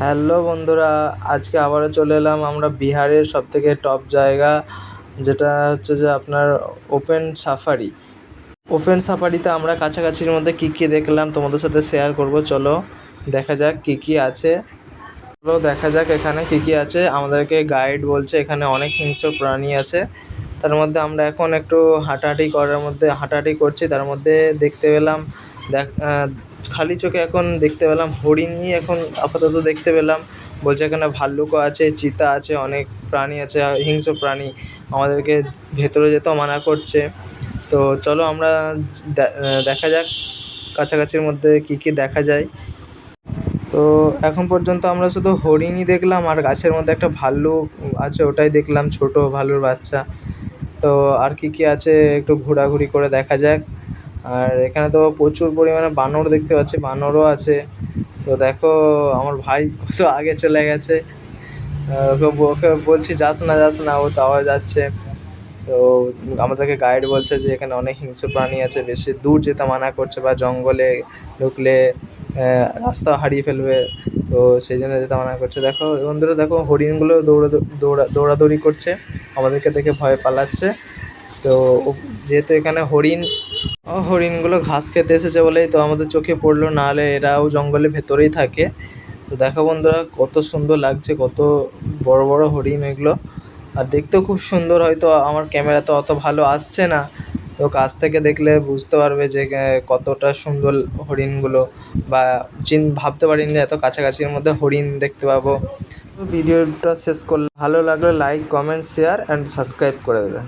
Hello বন্ধুরা, আজকে আবারও চলে এলাম আমরা বিহারের সবথেকে টপ জায়গা, যেটা হচ্ছে যে আপনার ওপেন সাফারি ওপেন সাফারিতে আমরা কাছাকাছির মধ্যে কী কী দেখলাম তোমাদের সাথে শেয়ার করব, চলো দেখা যাক কী কী আছে। চলো দেখা যাক এখানে কী কী আছে। আমাদেরকে গাইড বলছে এখানে অনেক হিংস্র প্রাণী আছে। তার মধ্যে আমরা এখন একটু হাঁটাহাঁটি করার মধ্যে, হাঁটাহাঁটি করছি, তার মধ্যে দেখতে পেলাম, দেখ খালি চোখে এখন দেখতে পেলাম হরিণই এখন আপাতত দেখতে পেলাম। বলছে এখানে ভাল্লুকও আছে, চিতা আছে, অনেক প্রাণী আছে হিংস্র প্রাণী। আমাদেরকে ভেতরে যেতেও মানা করছে। তো চলো আমরা দেখা যাক, কাছাকাছির মধ্যে কী কী দেখা যায়। তো এখন পর্যন্ত আমরা শুধু হরিণই দেখলাম, আর গাছের মধ্যে একটা ভাল্লুক আছে, ওটাই দেখলাম, ছোট ভাল্লুর বাচ্চা। তো আর কি কি আছে, একটু ঘোরাঘুরি করে দেখা যাক। আর এখানে তো প্রচুর পরিমাণে বানর দেখতে পাচ্ছি, বানরও আছে। তো দেখো, আমার ভাই কত আগে চলে গেছে। ওকে ওকে বলছি, যাস না যাস না, ও তাও যাচ্ছে। তো আমাদেরকে গাইড বলছে যে, এখানে অনেক হিংস্র প্রাণী আছে, বেশি দূর যেতে মানা করছে বা জঙ্গলে ঢুকলে রাস্তা হারিয়ে ফেলবে। তো সেই জন্য যেতে মানা করছে। দেখো, বন্ধুরা, দেখো, হরিণগুলো দৌড়া দৌড়া, দৌড়াদৌড়ি করছে। আমাদেরকে দেখে ভয় পালাচ্ছে। তো যেহেতু এখানে হরিণ হরিণগুলো ঘাস খেতে এসেছে বলেই তো আমাদের চোখে পড়ল, নাহলে এরাও জঙ্গলের ভেতরেই থাকে। তো দেখো বন্ধুরা, কত সুন্দর লাগছে, কত বড় বড় হরিণ এগুলো। আর দেখতেও খুব সুন্দর, হয়তো আমার ক্যামেরা তো অত ভালো আসছে না। তো কাছ থেকে দেখলে বুঝতে পারবে যে কতটা সুন্দর হরিণগুলো। বা চিন, ভাবতে পারিনি এত কাছাকাছির মধ্যে হরিণ দেখতে পাবো। ভিডিওটা শেষ করলে ভালো লাগলে like comment share and subscribe করে দেবেন